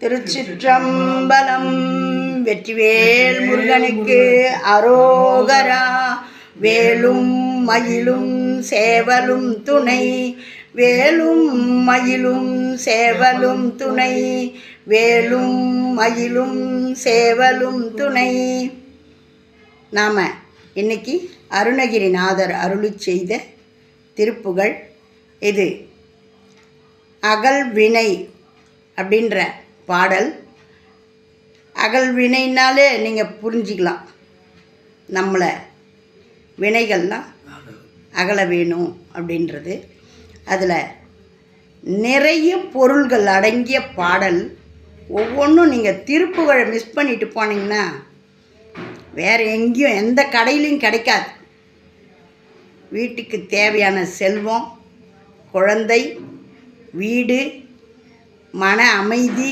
திருச்சிற்றம்பலம் வெற்றிவேல் முருகனுக்கு அரோகரா. வேலும் மயிலும் சேவலும் துணை. வேலும் மயிலும் சேவலும் துணை. வேலும் மயிலும் சேவலும் துணை. நாம் இன்னைக்கு அருணகிரிநாதர் அருளி செய்த திருப்புகழ் இது அகல்வினை அப்படின்ற பாடல். அகல் வினைனாலே நீங்கள் புரிஞ்சிக்கலாம். நம்மளை வினைகள்லாம் அகல வேணும் அப்படின்றது. அதில் நிறைய பொருள்கள் அடங்கிய பாடல். ஒவ்வொன்றும் நீங்கள் திருப்புகழை மிஸ் பண்ணிட்டு போனீங்கன்னா வேறு எங்கேயும் எந்த கடையிலையும் கிடைக்காது. வீட்டுக்கு தேவையான செல்வம் குழந்தை வீடு மன அமைதி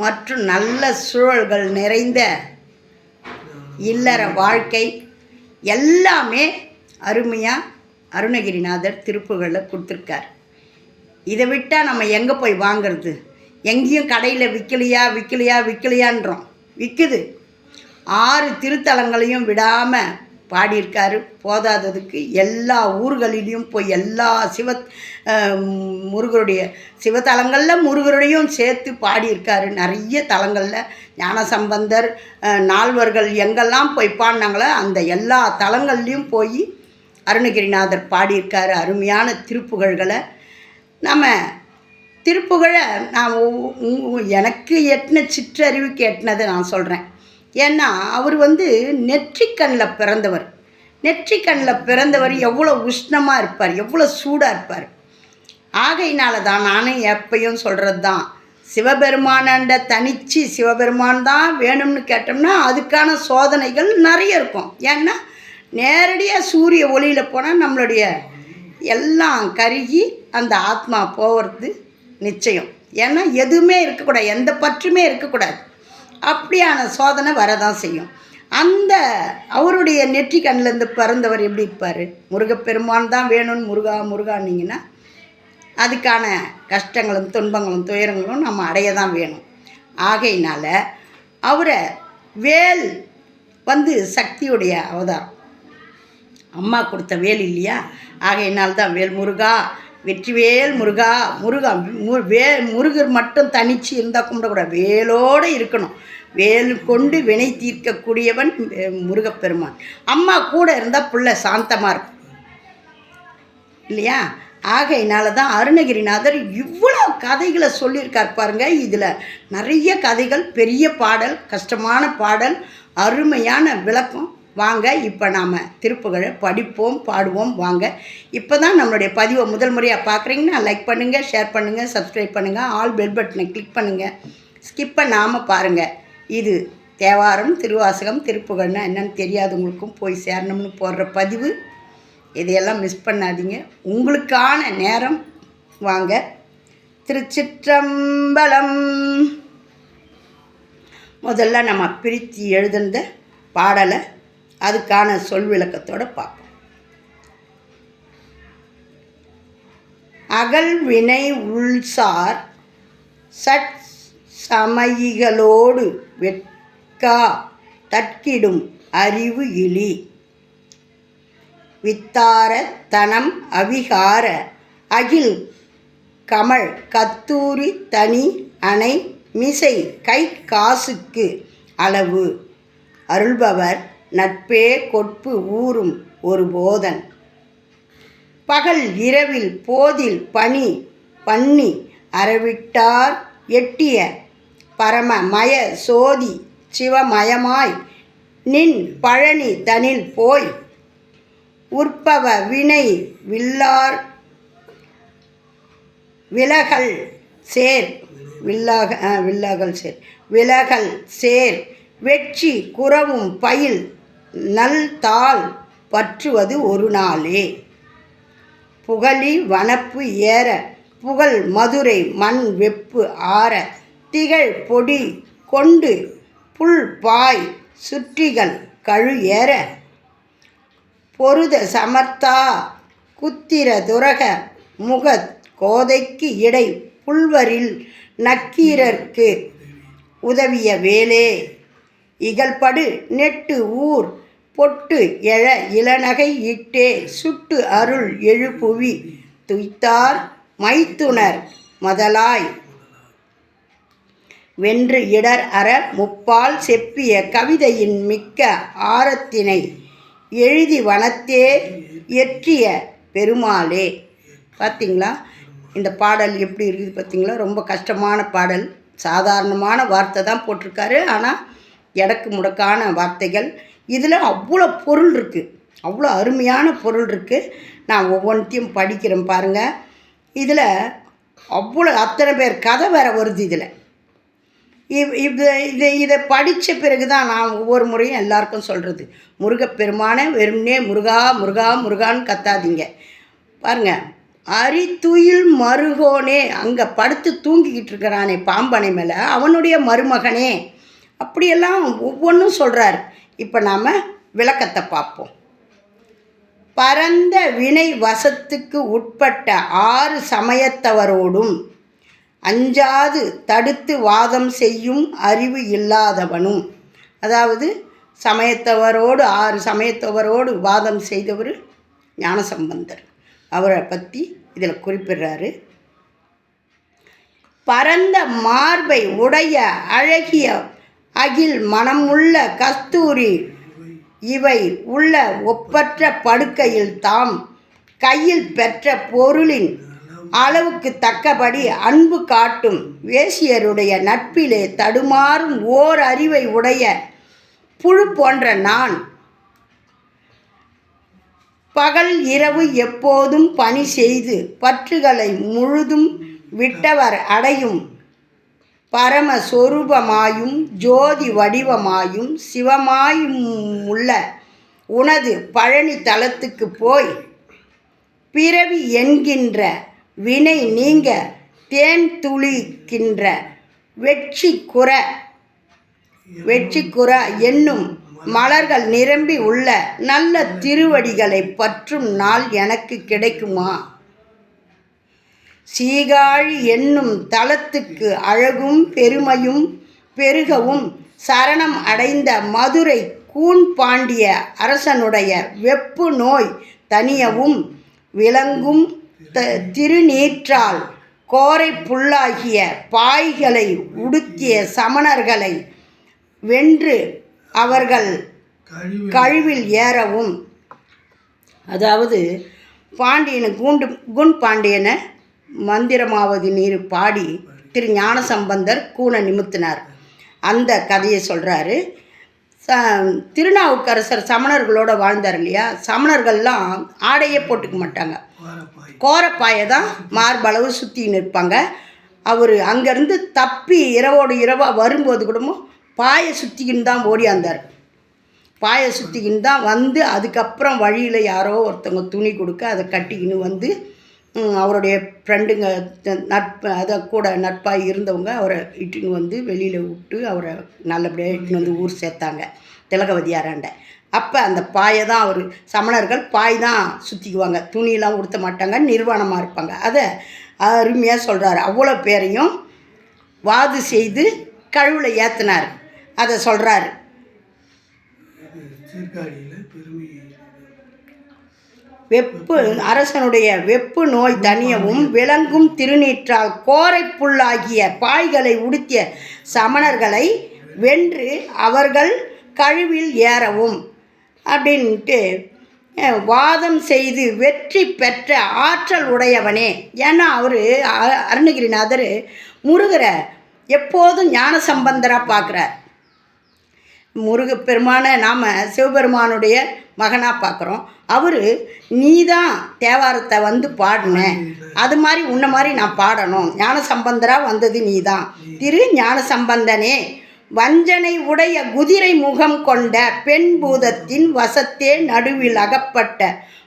மற்றும் நல்ல சூழல்கள் நிறைந்த இல்லற வாழ்க்கை எல்லாமே அருமையாக அருணகிரிநாதர் திருப்புகளில் கொடுத்துருக்கார். இதை விட்டால் நம்ம எங்கே போய் வாங்குறது? எங்கேயும் கடையில் விற்கலையா விற்கலையா விற்கலையான்றோம் விற்குது ஆறு திருத்தலங்களையும் விடாமல் பாடியிருக்காரு. போதாததுக்கு எல்லா ஊர்களிலையும் போய் எல்லா சிவ முருகருடைய சிவத்தலங்களில் முருகருடையும் சேர்த்து பாடியிருக்காரு. நிறைய தலங்களில் ஞானசம்பந்தர் சம்பந்தர் நால்வர்கள் எங்கெல்லாம் போய் பாடினாங்களோ அந்த எல்லா தலங்கள்லேயும் போய் அருணகிரிநாதர் பாடியிருக்காரு. அருமையான திருப்புகழ்களை. நம்ம திருப்புகழை நான் எனக்கு எட்டின சிற்றறிவுக்கு எட்டினதை நான் சொல்கிறேன் ஏன்னா அவர் வந்து நெற்றிக்கண்ணில் பிறந்தவர். நெற்றிக்கண்ணில் பிறந்தவர் எவ்வளோ உஷ்ணமாக இருப்பார் எவ்வளோ சூடாக இருப்பார். ஆகையினால தான் நானும் எப்பயும் சொல்கிறது தான் சிவபெருமானண்ட தனிச்சு சிவபெருமான் தான் வேணும்னு கேட்டோம்னா அதுக்கான சோதனைகள் நிறைய இருக்கும். ஏன்னா நேரடியாக சூரிய ஒளியில் போனால் நம்மளுடைய எல்லாம் கருகி அந்த ஆத்மா போகிறது நிச்சயம். ஏன்னா எதுவுமே இருக்கக்கூடாது எந்த பற்றுமே இருக்கக்கூடாது. அப்படியான சோதனை வரதான் செய்யும். அந்த அவருடைய நெற்றி கண்ணிலேருந்து பிறந்தவர் எப்படி இருப்பார்? முருகப்பெருமான் தான் வேணும்னு முருகா முருகான்னீங்கன்னா அதுக்கான கஷ்டங்களும் துன்பங்களும் துயரங்களும் நம்ம அடைய தான் வேணும். ஆகையினால் அவரை வேல் வந்து சக்தியுடைய அவதாரம். அம்மா கொடுத்த வேல் இல்லையா? ஆகையினால் தான் வேல் முருகா வெற்றிவேல் முருகா முருகா மு வே முருகர் மட்டும் தனிச்சு இருந்தால் கும்பிடக்கூடாது. வேலோடு இருக்கணும். வேல் கொண்டு வினை தீர்க்கக்கூடியவன் முருகப்பெருமான். அம்மா கூட இருந்தால் புள்ள சாந்தமாக இருக்கும். இல்லையா? ஆகையினால தான் அருணகிரிநாதர் இவ்வளோ கதைகளை சொல்லியிருக்கார் பாருங்க. இதில் நிறைய கதைகள் பெரிய பாடல் கஷ்டமான பாடல் அருமையான விளக்கம். வாங்க இப்போ நாம் திருப்புகழை படிப்போம் பாடுவோம் வாங்க. இப்போ தான் நம்மளுடைய பதிவை முதல் முறையாக பார்க்குறீங்கன்னா லைக் பண்ணுங்கள் ஷேர் பண்ணுங்கள் சப்ஸ்கிரைப் பண்ணுங்கள் ஆல் பெல் பட்டனை கிளிக் பண்ணுங்கள் ஸ்கிப் பண்ணாமல் பாருங்கள் இது தேவாரம் திருவாசகம் திருப்புகழ்னா என்னன்னு தெரியாதவங்களுக்கும் போய் சேரணும்னு போடுற பதிவு. இதையெல்லாம் மிஸ் பண்ணாதீங்க. உங்களுக்கான நேரம் வாங்க. திருச்சிற்றம்பலம். முதல்ல நம்ம பிரித்து எழுதுந்த பாடலை அதுக்கான சொல் விளக்கத்தோட பார்ப்போம். அகல் வினை உள்சார் சட் சமயிகளோடு வெட்கா தற்கிடும் அறிவு இழி. வித்தார தனம் அவிகார அகில் கமல் கத்தூரி தனி அணை மிசை கை காசுக்கு அளவு. அருள்பவர் நட்பே கொட்பு ஊறும் ஒரு போதன். பகல் இரவில் போதில் பனி பண்ணி அறவிட்டார் எட்டிய பரம மய சோதி சிவமயமாய் நின் பழனி தனில் போய் உற்பவ வினை வில்லார் விலகல் சேர் வில்லாக வில்லாகல் வில்லகல் சேர். விலகல் சேர் வெற்றி குறவும் பயில் நல் தாள் பற்றுவது ஒரு நாளே. புகழி வனப்பு ஏற புகழ் மதுரை மண் வெப்பு ஆற திகழ் பொடி கொண்டு புல் பாய் சுற்றிகள் கழு ஏற. பொருத சமர்த்தா குத்திர துரக முக கோதைக்கு இடை புல்வரில் நக்கீரர்க்கு உதவிய வேலே. இகழ்படு நெட்டு ஊர் பொட்டு எழ இளநகை இட்டே சுட்டு அருள் எழுப்புவி துய்த்தார் மைத்துனர் மதலாய். வென்று இடர் அற முப்பால் செப்பிய கவிதையின் மிக்க ஆரத்தினை எழுதி வனத்தே எற்றிய பெருமாளே. பார்த்தீங்களா இந்த பாடல் எப்படி இருக்குது பார்த்தீங்களா ரொம்ப கஷ்டமான பாடல். சாதாரணமான வார்த்தை தான் போட்டிருக்காரு. ஆனால் எடக்கு முடக்கான வார்த்தைகள் இதில் அவ்வளோ பொருள் இருக்குது அவ்வளோ அருமையான பொருள் இருக்குது நான் ஒவ்வொன்றையும் படிக்கிறேன் பாருங்கள் இதில் அவ்வளோ அத்தனை பேர் கதை வேறு வருது இதில். இவ் இது இதை இதை படித்த பிறகு தான் நான் ஒவ்வொரு முறையும் எல்லாருக்கும் சொல்கிறது முருகப்பெருமானே வெறும்னே முருகா முருகா முருகான்னு கத்தாதீங்க. பாருங்க அரித்துயில் மருகோனே அங்கே படுத்து தூங்கிக்கிட்டு இருக்கிறானே பாம்பனை மேலே அவனுடைய மருமகனே. அப்படியெல்லாம் ஒவ்வொன்றும் சொல்கிறார் இப்போ நாம் விளக்கத்தை பார்ப்போம். பரந்த வினை வசத்துக்கு உட்பட்ட ஆறு சமயத்தவரோடும் அஞ்சாது தடுத்து வாதம் செய்யும் அறிவு இல்லாதவனும் அதாவது சமயத்தவரோடு ஆறு சமயத்தவரோடு வாதம் செய்தவர் ஞானசம்பந்தர். அவரை பற்றி இதில் குறிப்பிடுறாரு. பரந்த மார்பை உடைய அழகிய அகில் மனமுள்ள கஸ்தூரி. இவை உள்ள ஒப்பற்ற படுக்கையில் தாம் கையில் பெற்ற பொருளின் அளவுக்கு தக்கபடி அன்பு காட்டும் வேசியருடைய நட்பிலே தடுமாறும் ஓர் அறிவை உடைய புழு போன்ற நான். பகல் இரவு எப்போதும் பணி செய்து பற்றுகளை முழுதும் விட்டவர் அடையும். பரமஸ்வரூபமாயும் ஜோதி வடிவமாயும் சிவமாயும் உள்ள உனது பழனி தலத்துக்கு போய் பிறவி என்கின்ற வினை நீங்க தேன் துளிக்கின்ற வெற்றி குற வெற்றி குற என்னும் மலர்கள் நிரம்பி உள்ள நல்ல திருவடிகளை பற்றும் நாள் எனக்கு கிடைக்குமா? சீகாழி என்னும் தலத்துக்கு அழகும் பெருமையும் பெருகவும் சரணம் அடைந்த மதுரை கூன் பாண்டிய அரசனுடைய வெப்பு நோய் தனியவும் விளங்கும் த திருநீற்றால் கோரை புல்லாகிய பாய்களை உடுத்திய சமணர்களை வென்று அவர்கள் கழிவில் ஏறவும். அதாவது பாண்டியனை கூண்டு குண் பாண்டியனை மந்திரமாவது நீர் பாடி திரு ஞான சம்பந்தர் கூனை நிமித்தினார். அந்த கதையை சொல்கிறாரு ச திருநாவுக்கரசர் சமணர்களோடு வாழ்ந்தார் இல்லையா? சமணர்கள்லாம் ஆடையே போட்டுக்க மாட்டாங்க. கோரப்பாயை தான் மார்பளவு சுற்றி நிற்பாங்க. அவர் அங்கேருந்து தப்பி இரவோடு இரவாக வரும்போது கூடமும் பாயை சுற்றிக்கின்னு தான் ஓடியாந்தார் பாயை சுற்றிக்கின்னு தான் வந்து அதுக்கப்புறம் வழியில் யாரோ ஒருத்தவங்க துணி கொடுக்க அதை கட்டிக்கின்னு வந்து அவருடைய ஃப்ரெண்டுங்க நட்பு அதை கூட நட்பாக இருந்தவங்க அவரை இட்டுன்னு வந்து வெளியில் விட்டு அவரை நல்லபடியாக இட்டுன்னு வந்து ஊர் சேர்த்தாங்க. திலகவதியாராண்ட. அப்போ அந்த பாயை தான் அவர் சமணர்கள் பாய் தான் சுற்றிக்குவாங்க துணியெல்லாம் உடுத்த மாட்டாங்க நிர்வாணமாக இருப்பாங்க. அதை அருமையாக சொல்கிறாரு அவ்வளோ பேரையும் வாது செய்து கழுவில் ஏற்றினார் அதை சொல்கிறாரு வெப்பு அரசனுடைய வெப்பு நோய் தனியவும் விளங்கும் திருநீற்றால் கோரை புல்லாகிய பாய்களை உடுத்திய சமணர்களை வென்று அவர்கள் கழிவில் ஏறவும் அப்படின்ட்டு வாதம் செய்து வெற்றி பெற்ற ஆற்றல் உடையவனே ஏன்னா அவர் அருணகிரிநாதர் முருகரை எப்போதும் ஞான சம்பந்தராக பார்க்குறார். முருகப்பெருமானை நாம் சிவபெருமானுடைய மகனாக பார்க்குறோம் அவர் நீ தான் தேவாரத்தை வந்து பாடின. அது மாதிரி உன்ன மாதிரி நான் பாடணும். ஞான சம்பந்தராக வந்தது நீ தான் திரு ஞான சம்பந்தனே வஞ்சனை உடைய குதிரை முகம் கொண்ட பெண் பூதத்தின் வசத்தே நடுவில் அகப்பட்ட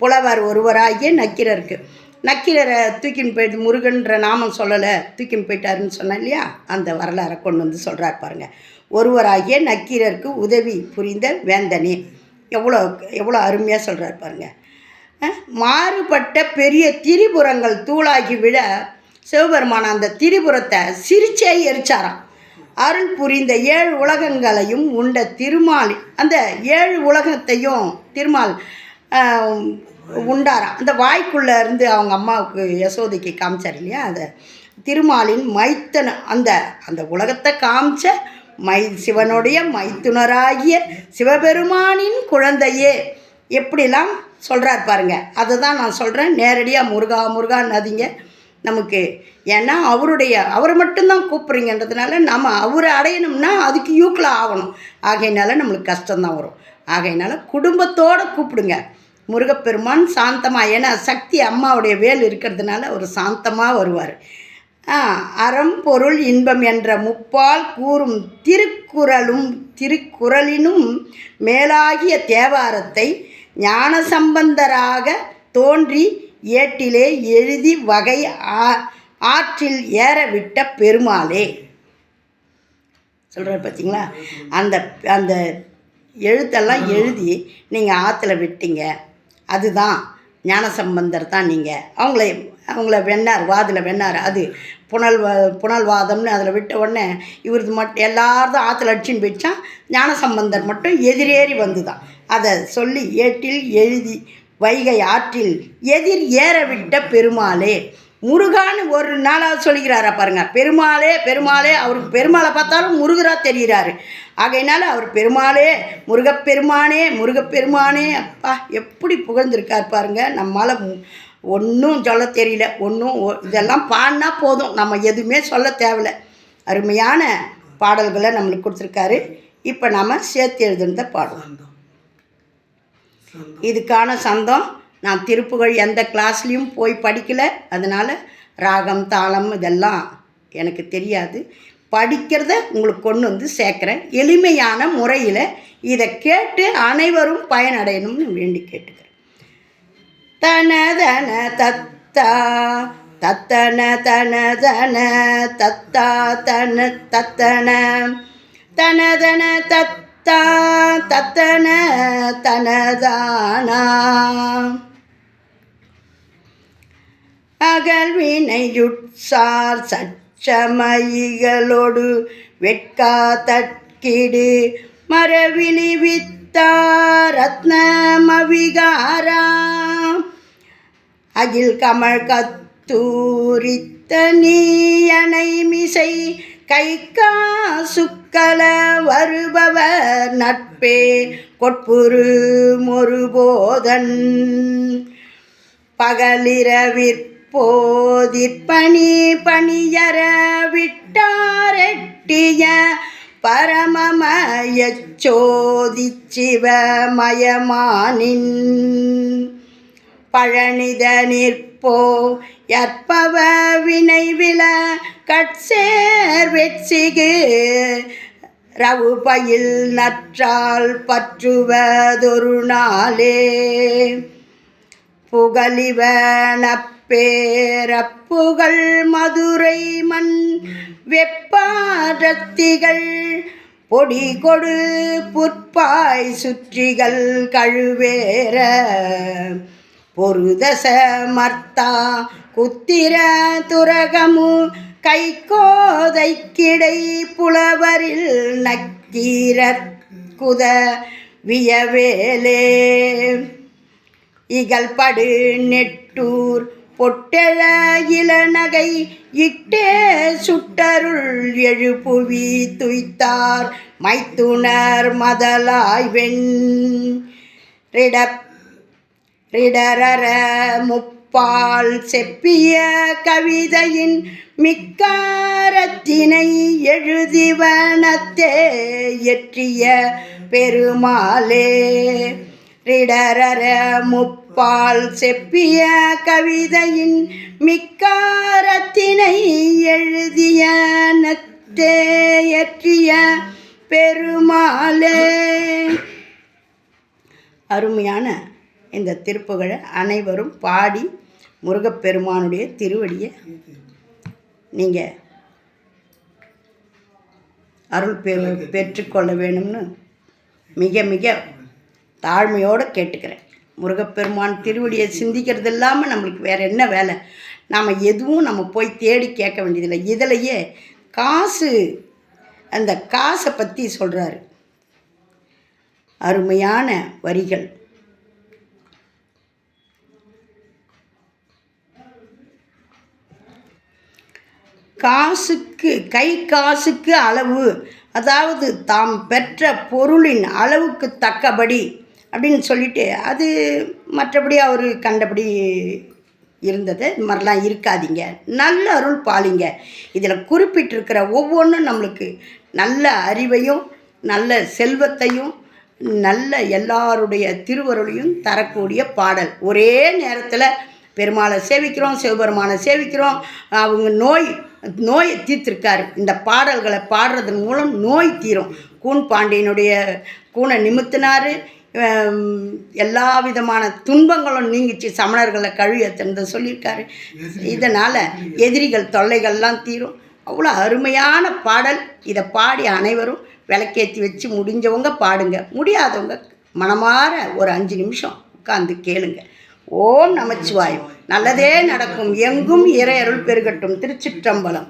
புலவர் ஒருவராகிய நக்கிரருக்கு. நக்கீரரை தூக்கின்னு போயிட்டு முருகன்ற நாமம் சொல்லலை தூக்கின்னு போயிட்டாருன்னு சொன்னேன் இல்லையா? அந்த வரலாறை கொண்டு வந்து சொல்கிறார் பாருங்கள் ஒருவராகிய நக்கீரருக்கு உதவி புரிந்த வேந்தனே. எவ்வளோ எவ்வளோ அருமையாக சொல்கிறார் பாருங்க. மாறுபட்ட பெரிய திரிபுரங்கள் தூளாகி விழ சிவபெருமான் அந்த திரிபுரத்தை சிரிச்சே எரிச்சாராம். அருள் புரிந்த ஏழு உலகங்களையும் உண்ட திருமால் அந்த ஏழு உலகத்தையும் திருமால் உண்டாராம் அந்த வாய்க்குள்ளே இருந்து அவங்க அம்மாவுக்கு யசோதைக்கு காமிச்சார் இல்லையா அந்த திருமாலின் மைத்தன அந்த அந்த உலகத்தை காமிச்ச மை சிவனுடைய மைத்துனராகிய சிவபெருமானின் குழந்தையே. எப்படிலாம் சொல்கிறார் பாருங்க. அதை தான் நான் சொல்கிறேன் நேரடியாக முருகா முருகா நதிங்க நமக்கு. ஏன்னா அவருடைய அவரை மட்டும்தான் கூப்பிட்றீங்கன்றதுனால நம்ம அவரை அடையணும்னா அதுக்கு யூக்கில் ஆகணும். ஆகையினால நம்மளுக்கு கஷ்டம்தான் வரும். ஆகையினால குடும்பத்தோடு கூப்பிடுங்க. முருகப்பெருமான் சாந்தமாக ஏன்னா சக்தி அம்மாவுடைய வேல் இருக்கிறதுனால அவர் சாந்தமாக வருவார். அறம் பொருள் இன்பம் என்ற முப்பால் கூறும் திருக்குறளும் திருக்குறளினும் மேலாகிய தேவாரத்தை ஞான சம்பந்தராக தோன்றி ஏட்டிலே எழுதி வகை ஆ- ஆற்றில் ஏறவிட்ட பெருமாளே. சொல்கிறார் பார்த்தீங்களா அந்த அந்த எழுத்தெல்லாம் எழுதி நீங்கள் ஆற்றுல விட்டீங்க. அதுதான். ஞானசம்பந்தர் தான் நீங்கள் அவங்கள அவங்கள வெண்ணார் வாதில் வெண்ணார் அது புனல் வா- புனல்வாதம்னு அதில் விட்ட உடனே இவரது மட்டும் எல்லாரும் ஆற்றுல அடிச்சுன்னு போயிடுச்சான் ஞானசம்பந்தர் மட்டும் எதிரேறி வந்துதான். அதை சொல்லி ஏட்டில் எழுதி வைகை ஆற்றில் எதிர் ஏற விட்ட பெருமாளே. முருகான்னு ஒரு நாளாவது சொல்லிக்கிறாரா பாருங்க. பெருமாளே பெருமாளே அவருக்கு பெருமாளை பார்த்தாலும் முருகராக தெரிகிறாரு ஆகையினால அவர் பெருமாளே முருகப்பெருமானே முருகப்பெருமானே அப்பா எப்படி புகழ்ந்திருக்கார் பாருங்க. நம்மால் ஒன்றும் சொல்ல தெரியல. ஒன்றும் இதெல்லாம் பாடினா போதும். நம்ம எதுவுமே சொல்ல தேவையில்ல. அருமையான பாடல்களை நம்மளுக்கு கொடுத்துருக்காரு. இப்போ நாம் சேர்த்து எழுதுனதை பாடுவோம். இதுக்கான சந்தம். நான் திருப்புகழ் எந்த கிளாஸ்லேயும் போய் படிக்கலை. அதனால் ராகம் தாளம் இதெல்லாம் எனக்கு தெரியாது. படிக்கிறத உங்களுக்கு கொண்டு வந்து சேர்க்குறேன். எளிமையான முறையில் இதை கேட்டு அனைவரும் பயனடையணும்னு வேண்டி கேட்டுக்கிறேன். தன தன தத்தா தத்தன தன தன தத்தா தன தத்தன. தன தன தத்தா தத்தன தனதானா. அகழ்வினையுட்சார் சச்சமயிகளோடு வெட்கா தட்கிடு. மரவிழி ரத்னமவிகாரா. அகில் கமல் கத்தூரித்த நீயனை மிசை கை சுக்கல வருபவர் நட்பே கொட்புரு மொருபோதன். பகலிரவிற்போதிற்பணி பணியர விட்டாரெட்டிய பரமமயச்சோதிச்சிவமயமானின் பழனித நிற்போ யற்பவ வினைவில கட்சேர் வெட்சிகு ரவுபயில் நற்றால் பற்றுவதொரு நாளே. புகலிவன பேரப்புகள் மதுரை மண் வெப்பாரத்திகள் பொடி கொடு புற்பாய் சுற்றிகள் கழுவேற. பொருதச மர்த்தா குத்திர துரகமு கைகோதை கிடை புலவரில் நக்கீர குத வியவேலே. இகழ்படு நெட்டூர் பொட்டெழ இளநகை இட்டே சுட்டருள் எழுப்புவி துய்த்தார் மைத்துனர் மதலாய் வெண். ரிடப் ரிடரர முப்பால் செப்பிய கவிதையின் மிக்காரத்தினை எழுதிவனத்தே எற்றிய பெருமாளே. ரிடரர பால் செப்பிய கவிதையின் மிக்காரத்தினை எழுதிய நத்தேயற்றிய பெருமாளே. அருமையான இந்த திருப்புகழை அனைவரும் பாடி முருகப்பெருமானுடைய திருவடியை நீங்கள் அருள் பெரு பெற்றுக்கொள்ள வேணும்னு மிக மிக தாழ்மையோடு கேட்டுக்கிறேன். முருகப்பெருமான் திருவடியை சிந்திக்கிறது இல்லாமல் நம்மளுக்கு வேறு என்ன வேலை? நாம் எதுவும் நம்ம போய் தேடி கேட்க வேண்டியதில்லை. இதிலையே காசு அந்த காசை பற்றி சொல்கிறாரு அருமையான வரிகள். காசுக்கு கை காசுக்கு அளவு. அதாவது தாம் பெற்ற பொருளின் அளவுக்கு தக்கபடி அப்படின்னு சொல்லிட்டு அது மற்றபடி அவர் கண்டபடி இருந்தது. இது மாதிரிலாம் இருக்காதீங்க. நல்ல அருள் பாலிங்க. இதில் குறிப்பிட்டிருக்கிற ஒவ்வொன்றும் நம்மளுக்கு நல்ல அறிவையும் நல்ல செல்வத்தையும் நல்ல எல்லாருடைய திருவருளையும் தரக்கூடிய பாடல். ஒரே நேரத்தில் பெருமாளை சேவிக்கிறோம் சிவபெருமானை சேவிக்கிறோம். அவங்க நோய் நோயை தீர்த்திருக்காரு. இந்த பாடல்களை பாடுறதன் மூலம் நோய் தீரும். கூன் பாண்டியனுடைய கூனை நிமித்தினார். எல்லா விதமான துன்பங்களும் நீங்கிச்சு. சமணர்களை கழுவிய சொல்லியிருக்காரு. இதனால் எதிரிகள் தொல்லைகள்லாம் தீரும். அவ்வளோ அருமையான பாடல். இதை பாடி அனைவரும் விளக்கேற்றி வச்சு முடிஞ்சவங்க பாடுங்க. முடியாதவங்க மனமாற ஒரு அஞ்சு நிமிஷம் உட்காந்து கேளுங்க. ஓம் நமச்சிவாயம். நல்லதே நடக்கும். எங்கும் இறை அருள் பெருகட்டும். திருச்சிற்றம்பலம்.